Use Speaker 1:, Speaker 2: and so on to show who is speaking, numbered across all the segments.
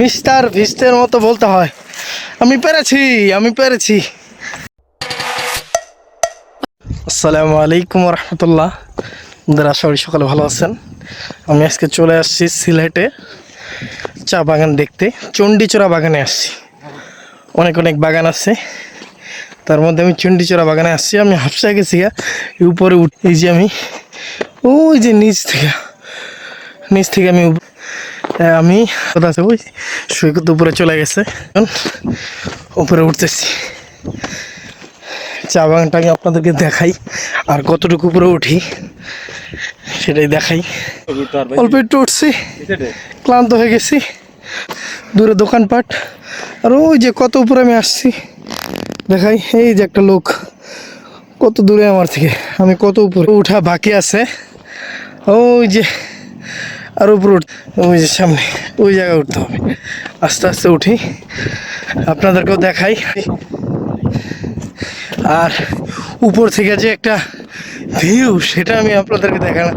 Speaker 1: Mister ভিস্টের মতো বলতে হয়। আমি পেরেছি আমি পেরেছি। আসসালামু আলাইকুম রহমতুল্লাহ আশা করি সকালে ভালো আছেন। আমি আজকে চলে আসছি সিলেটে চা বাগান দেখতে। চণ্ডীচড়া বাগানে আসছি। অনেক অনেক বাগান আছে। তার মধ্যে আমি চণ্ডীচড়া বাগানে আসছি। আমি হাফসা গেছি উপরে উঠ যে আমি ওই যে নিচ থেকে নিচ থেকে আমি আমি কোথা আছে ওই সৈকত উপরে চলে গেছে। উপরে উঠতেছি। চা বাগানটা আমি আপনাদেরকে দেখাই, আর কতটুকু উপরে উঠি সেটাই দেখাই। অল্প একটু উঠছি, ক্লান্ত হয়ে গেছি। দূরে দোকানপাট, আর ওই যে কত উপরে আমি আসছি, দেখাই। এই যে একটা লোক, কত দূরে আমার থেকে, আমি কত উপরে উঠা বাকি আছে। ওই যে আর উপরে উঠ ওই যে সামনে, ওই জায়গায় উঠতে হবে। আস্তে আস্তে উঠি। আপনাদেরকেও দেখাই। আর উপর থেকে যে একটা ভিউ সেটা আমি আপনাদেরকে দেখানোর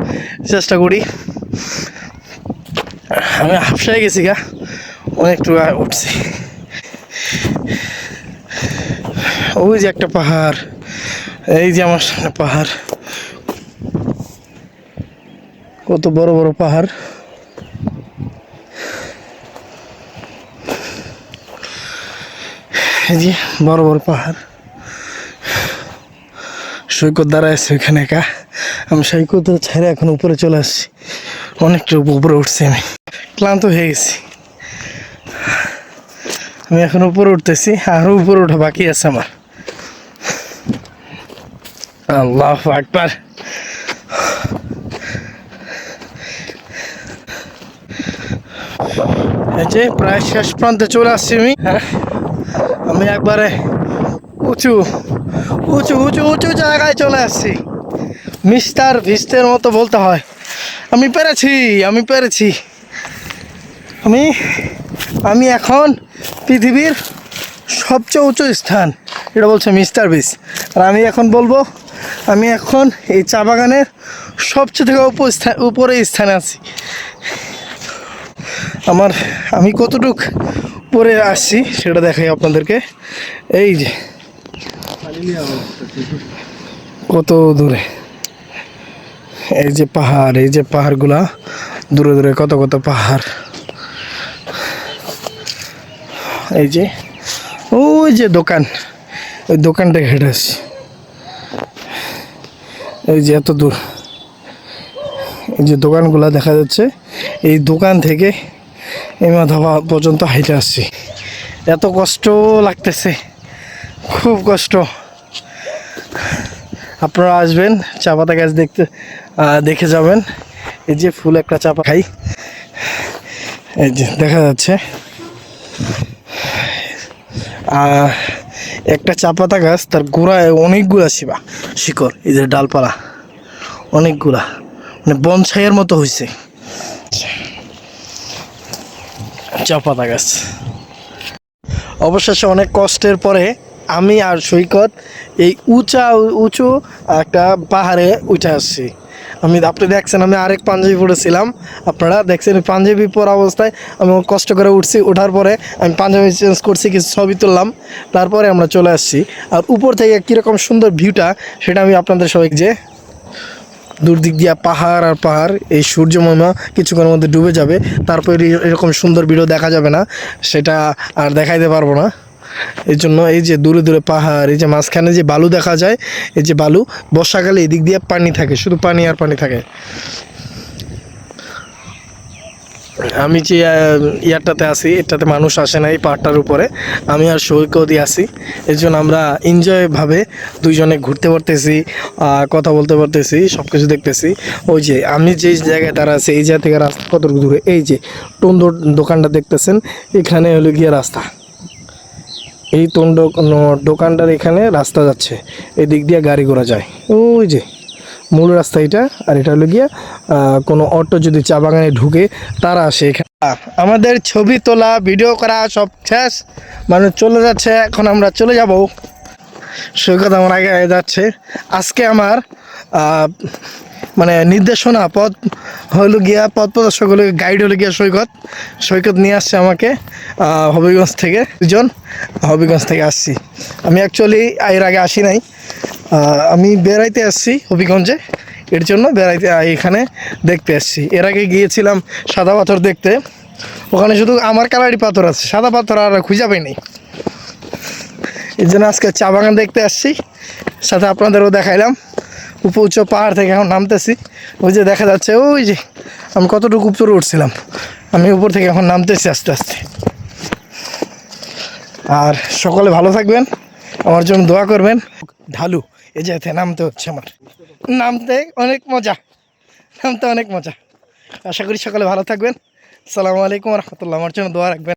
Speaker 1: চেষ্টা করি। আমি হাফসায় গেছি গা অনেকটু উঠছি। ওই যে একটা পাহাড়, এই যে আমার সামনে পাহাড়। কত বড় বড় পাহাড়। যে বড় বড় পাহাড়। সৈকত দাঁড়ায় আছে ওইখানে একা। আমি সৈকত ছেড়ে এখন উপরে চলে আসছি। অনেকটা উপরে উঠছি আমি। ক্লান্ত হয়ে গেছি। আমি এখন উপরে উঠতেছি আরও উপরে ওঠা বাকি আছে আমার। আল্লাহ আকবার। এই যে প্রায় শেষ প্রান্তে চলে আসছি আমি। আমি একবারে উঁচু উঁচু উঁচু উঁচু জায়গায় চলে আসছি। মিস্টার ভিস্টের মতো বলতে হয়। আমি পেরেছি আমি পেরেছি। আমি আমি এখন পৃথিবীর সবচেয়ে উঁচু স্থান, এটা বলছে মিস্টার বিস আর আমি এখন বলব, আমি এখন এই চা বাগানের সবচেয়ে থেকে উপরে স্থানে আছি। আমার, আমি কতটুক পরে আসছি সেটা দেখাই আপনাদেরকে। এই যে, কত দূরে? এই যে পাহাড়, এই যে পাহাড়গুলা, দূরে দূরে কত কত পাহাড়। এই যে, ওই যে দোকান, ওই দোকানটা হেঁটে আসছি। এই যে এত দূর। এই যে দোকানগুলা দেখা যাচ্ছে, এই দোকান থেকে এই মাথাবা পর্যন্ত হাইটে আসছি এত কষ্ট লাগতেছে, খুব কষ্ট। আপনারা আসবেন, চা পাতা গাছ দেখতে দেখে যাবেন। এই যে ফুল একটা চাপা খাই। এই যে দেখা যাচ্ছে। একটা চা পাতা গাছ, তার গোড়ায় অনেকগুলা শিবা, শিকড়, এই যে ডালপালা, অনেকগুলা। মানে বনসাইয়ের মতো হয়েছে চা পাতা গাছ। অবশেষে অনেক কষ্টের পরে আমি আর সৈকত এই উঁচা, উঁচু একটা পাহাড়ে উঠে আসছি। আমি, আপনি দেখছেন আমি আরেক পাঞ্জাবি পরেছিলাম। আপনারা দেখছেন পাঞ্জাবি পরা অবস্থায় আমি কষ্ট করে উঠছি। ওঠার পরে আমি পাঞ্জাবি চেঞ্জ করছি, কিছু ছবি তুললাম। তারপরে আমরা চলে আসছি। আর উপর থেকে কীরকম সুন্দর ভিউটা সেটা আমি আপনাদের সবাই যে দূর দিক দিয়ে পাহাড় আর পাহাড়, এই সূর্য মহিমা কিছুক্ষণের মধ্যে ডুবে যাবে। তারপরে এরকম সুন্দর ভিডিও দেখা যাবে না। সেটা আর দেখাইতে পারব না। এই জন্য এই যে দূরে দূরে পাহাড়, এই যে মাঝখানে যে বালু দেখা যায়, এই যে বালু, বর্ষাকালে এদিক দিয়ে পানি থাকে, শুধু পানি আর পানি থাকে। আমি যে ইয়ারটাতে আছি, এটাতে মানুষ আসে না এই পাহাড়টার উপরে। আমি আর সৈকতই আসি এই জন্য আমরা এনজয়ভাবে দুইজনে ঘুরতে পারতেছি কথা বলতে পারতেছি সব কিছু দেখতেছি। ওই যে, আমি যেই জায়গায় তারা আছে, এই জায়গা থেকে রাস্তা কত দূরে? এই যে টুন্ডো দোকানটা দেখতেছেন, এখানে হলো গিয়ে রাস্তা। এই তন্ড দোকানটার এখানে রাস্তা যাচ্ছে। এই দিক দিয়ে গাড়ি ঘোড়া যায়। ওই যে মূল রাস্তা এটা, আর এটা হলো গিয়া কোনো অটো যদি চা বাগানে ঢুকে, তারা আসে এখানে। আমাদের ছবি তোলা, ভিডিও করা সব শেষ। মানে চলে যাচ্ছে, এখন আমরা চলে যাব। সৈকত আমার আগে যাচ্ছে। আজকে আমার মানে নির্দেশনা পথ হলো গিয়া পথ প্রদর্শক হলো গাইড হলো গিয়া সৈকত। সৈকত নিয়ে আসছে আমাকে হবিগঞ্জ থেকে দুজন। হবিগঞ্জ থেকে আসছি। আমি অ্যাকচুয়ালি এর আগে আসি নাই। আমি বেড়াইতে আসছি হবিগঞ্জে। এর জন্য বেড়াইতে এখানে দেখতে আসছি। এর আগে গিয়েছিলাম সাদা পাথর দেখতে। ওখানে শুধু আমার কালারি পাথর আছে। সাদা পাথর আর খুঁজে পাইনি এর জন্য আজকে চা বাগান দেখতে আসছি। সাথে আপনাদেরও দেখাইলাম। উপ উচ্চ পাহাড় থেকে এখন নামতেছি। ওই যে দেখা যাচ্ছে, ওই যে আমি কতটুকু উপরে উঠছিলাম। আমি উপর থেকে এখন নামতেছি আস্তে আস্তে। আর সকলে ভালো থাকবেন। আমার জন্য দোয়া করবেন। ঢালু এই যে নামতে হচ্ছে আমার। নামতে অনেক মজা। নামতে অনেক মজা। আশা করি সকালে ভালো থাকবেন। আসসালামু আলাইকুম রহমতুল্লাহ। আমার জন্য দোয়া রাখবেন।